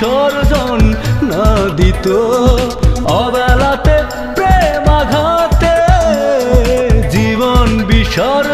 বিসর্জন না দিত অবেলাতে প্রেম আঘাতে জীবন বিসর্জন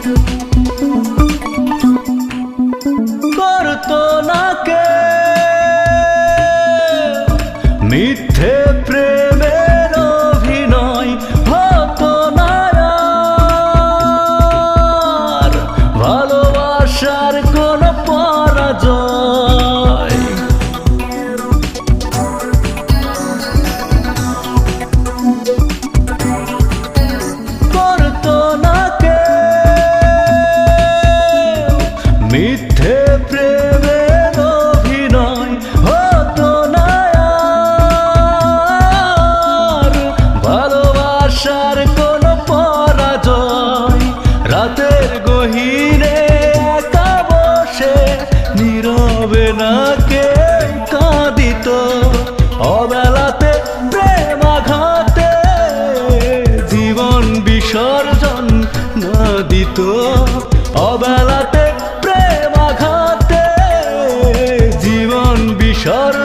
satu কে কাঁদিত। অবেলাতে প্রেম আঘাতে জীবন বিসর্জন না দিত। অবেলাতে প্রেম আঘাতে জীবন বিসর্জন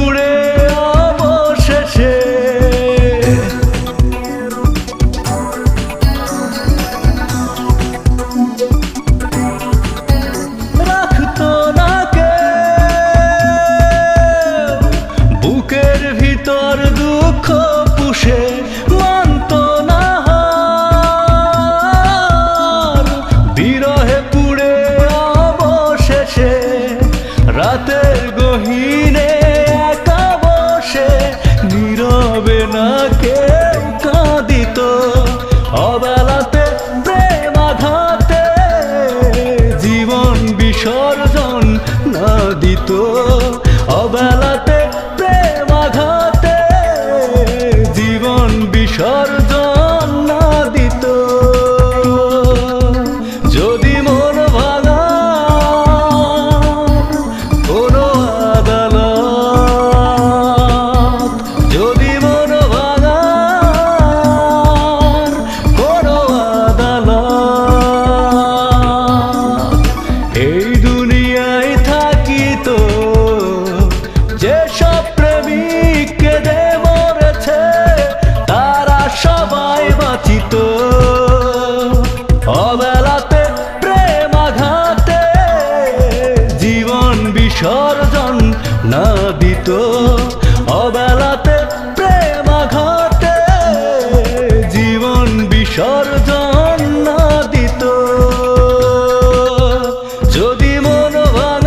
পুড়ে todo. no vale.